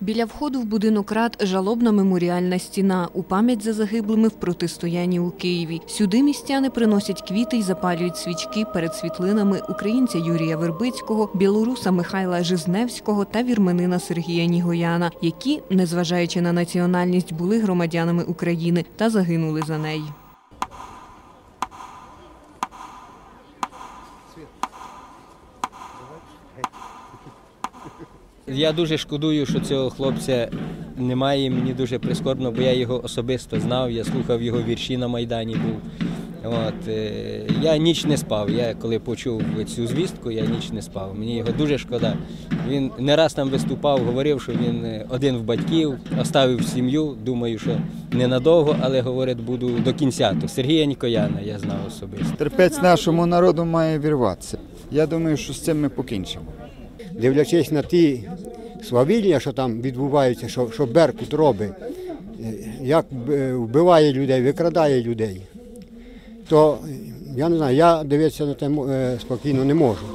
Біля входу в будинок рад жалобна меморіальна стіна у пам'ять за загиблими в протистоянні у Києві. Сюди містяни приносять квіти й запалюють свічки перед світлинами українця Юрія Вербицького, білоруса Михайла Жизневського та вірменина Сергія Нігояна, які, незважаючи на національність, були громадянами України та загинули за неї. Я дуже шкодую, що цього хлопця немає. Мені дуже прискорбно, бо я його особисто знав, я слухав його вірші на Майдані був. От, е, я ніч не спав. Я коли почув цю звістку, я ніч не спав. Мені його дуже шкода. Він не раз там виступав, говорив, що він е, один в батьків, оставив сім'ю. Думаю, що ненадовго, але говорить, буду до кінця. То Сергія Нікояна я знав особисто. Терпець нашому народу має вірватися. Я думаю, що з цим ми покінчимо. Дивлячись на ті свавільня, що там відбуваються, що, що Беркут робить, е, як е, вбиває людей, викрадає людей, то я не знаю, я дивитися на те е, спокійно не можу.